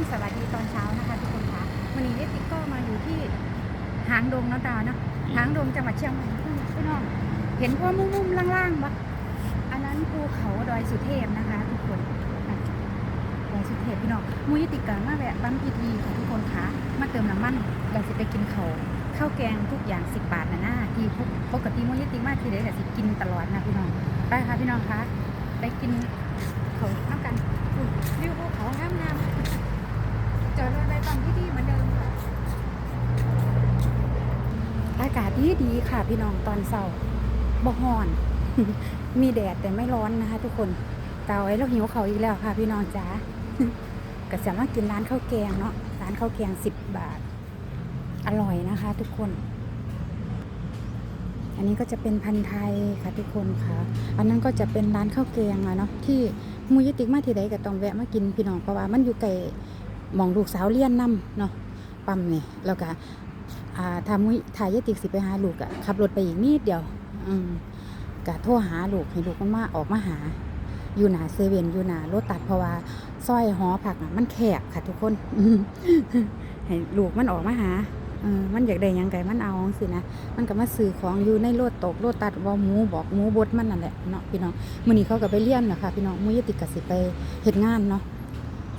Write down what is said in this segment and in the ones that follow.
นสวัสดีตอนเช้านะคะทุกคนคะวันนี้เอติกก็มาอยู่ที่หางดงเนาะตาเนาะหางดงจังหวัดเชียงใหม่พี่น้องเห็นพวกมุมๆล่างๆปะอันนั้นภูเขาดอยสุเทพนะคะ ทุกคนอะดอยสุเทพพี่น้องมูยติกามาแวะปั๊มพีทีค่ะทุกคนคะมาเติมน้ำมันเราสิไปกินเขาวข้าวแกงทุกอย่าง10บาทนะหน้าที่ปกปกติมูยติกมาที่เด็กสิกินตลอดนะพี่น้องไปค่ะพี่น้องคะไปกินเขาน้ำกัน ดีดีค่ะพี่น้องตอนเช้าบ่ฮ้อน มีแดดแต่ไม่ร้อนนะคะ ทุกคนตาไว้เราหิวเขาวอีกแล้วค่ะ พี่น้องจ๋าก็สามารถกินร้านข้าวแกงเนาะร้านข้าวแกงสิบบาท อร่อยนะคะ ทุกคน อันนี้ก็จะเป็นพันธุ์ไทยค่ะทุกคนค่ะ อันนั้นก็จะเป็นร้านข้าวแกงอะเนาะที่มูยติกมาที่ใดก็ต้องแวะมากินพี่น้องเพราะว่ามันอยู่ไกลมองลูกสาวเลี้ยนนํเนาะปั๊มนี่แล้วก็ อ่าถ้ามุยถ่ายยติกสิไปหาลูกอะขับรถไปอีกนิดเดียว อืมก็โทรหาลูกให้ลูกมันมาออกมาหา อยู่หนาเซเว่นอยู่หนารถตัดเพราะว่าซอยหอผักอะมันแคบค่ะทุกคนให้ลูกมันออกมาหาเออมันอยากได้ยังไงมันเอาสินะ มันก็มาซื้อของอยู่ในรถตกรถตัดว่าหมูบอกหมูบดมันนั่นแหละเนาะพี่น้องมื้อนี้เขาก็ไปเลี้ยนนะคะพี่น้องมื้อยติกก็สิไปเฮ็ดงานเนาะ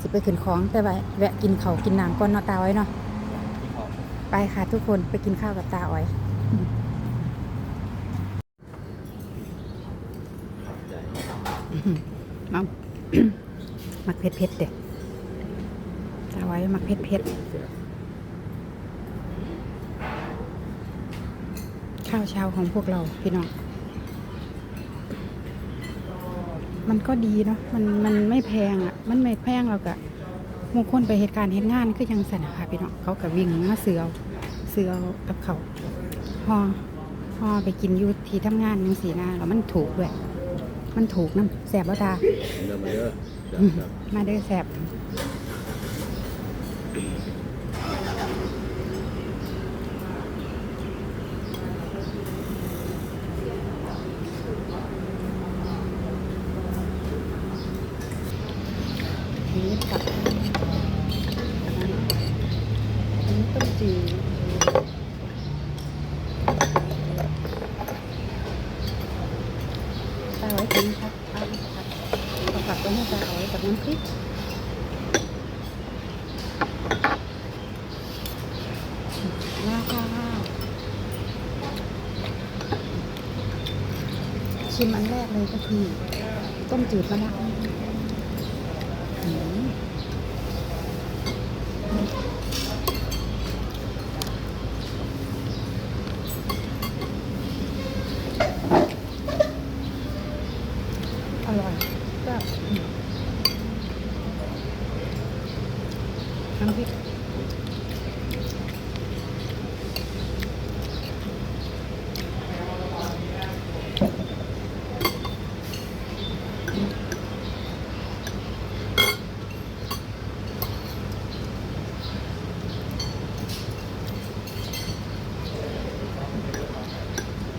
สิไปขึ้นของแต่ว่าแวะกินเขากินน้ำก่อนเนาะตาอ้เนาะ ไปค่ะทุกคนไปกินข้าวกับตาอ้อย มัมักเผ็ดเผ็ดๆเด็ตาอ้อยมักเผ็ดเผ็ดๆข้าวเช้าของพวกเราพี่น้อง มันก็ดีเนาะ มันมันไม่แพงอะ มันไม่แพงเรากะบางคนไปเหตุการณ์เหตุงานก็ยังสนะค่ะพี่น้องเขากับวิ่งมาเสือเอาเสือเอากับเขาห่อห่อไปกินอยู่ที่ทำงานยังสีนาแล้วมันถูกด้วย มันถูกน้ำแสบแล้วตา เดินมาเยอะจับจับมาเด้อแสบนี่กับอันนี้ต้ม จืดตาไว้กินครับเอาครับเอาผักตัวนี้ตาเอาไว้กับน้ำพริกมาค่ะชิมอันแรกเลยก็คือต้มจืดมะนาวอืมอร่อยก็อืมน้ำพริก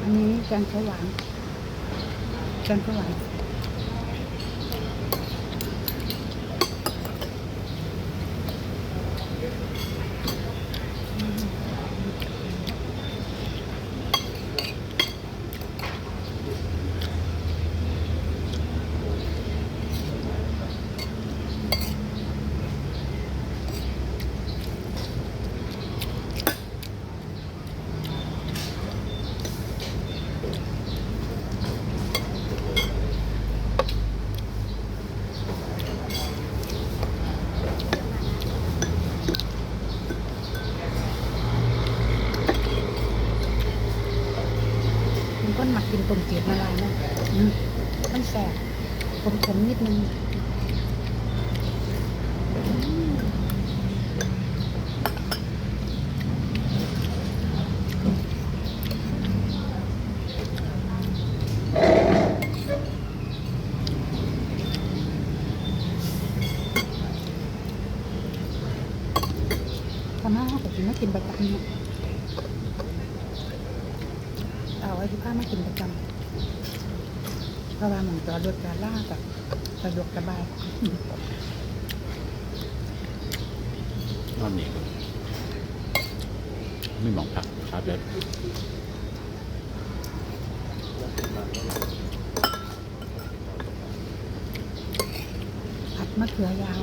อันนี้แกงเขียวหวานแกงเขียวหวาน หมักกินต้มจืดละลายนะอืมมันแสบขมๆนิดนึงอืมทำให้เรากินมากินประจำเนี่ย เอาไว้ที่ผ้ามากินประจำเพราะว่าหมองจอดรถจอดล่ากับสะดวกสบายนอนหนีครับไม่มองผักชาร์จเลยผัดมะเขือยาว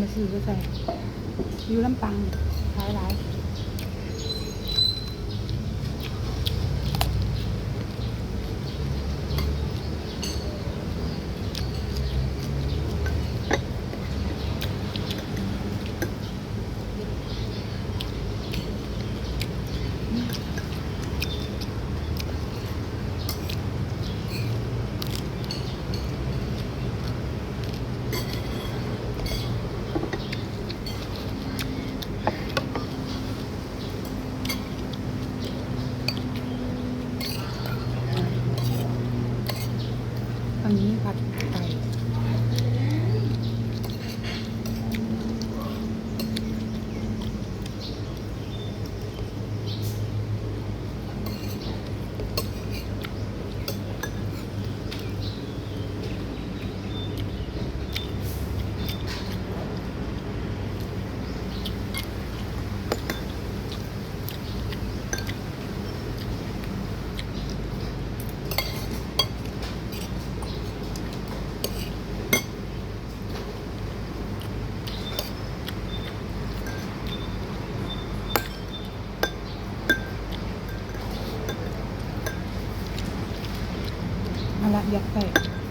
มาซื้อก็ใส่อยู่ลำปังหลายๆ นี้ผัดไก่ มา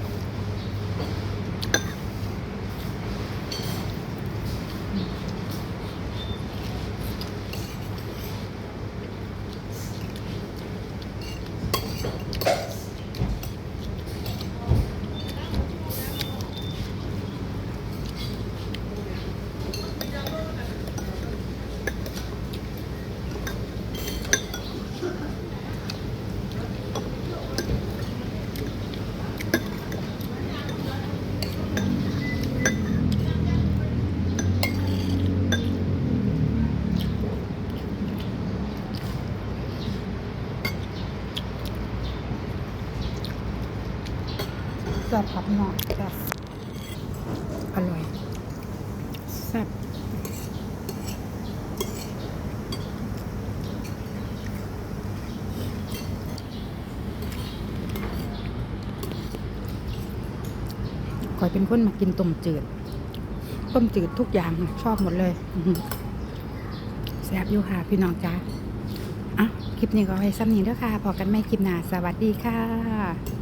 ละยัดใส่แซ่บผัดหน่อแซ่บอร่อยแซ่บคอยเป็นคนมากินต้มจืด ต้มจืดทุกอย่างชอบหมดเลยอื้อหือแซ่บอยู่ค่ะพี่น้องจ้าอะคลิปนี้ก็ให้ซ้ำนี้เด้อค่ะพอกันไม่คลิปหน้าสวัสดีค่ะ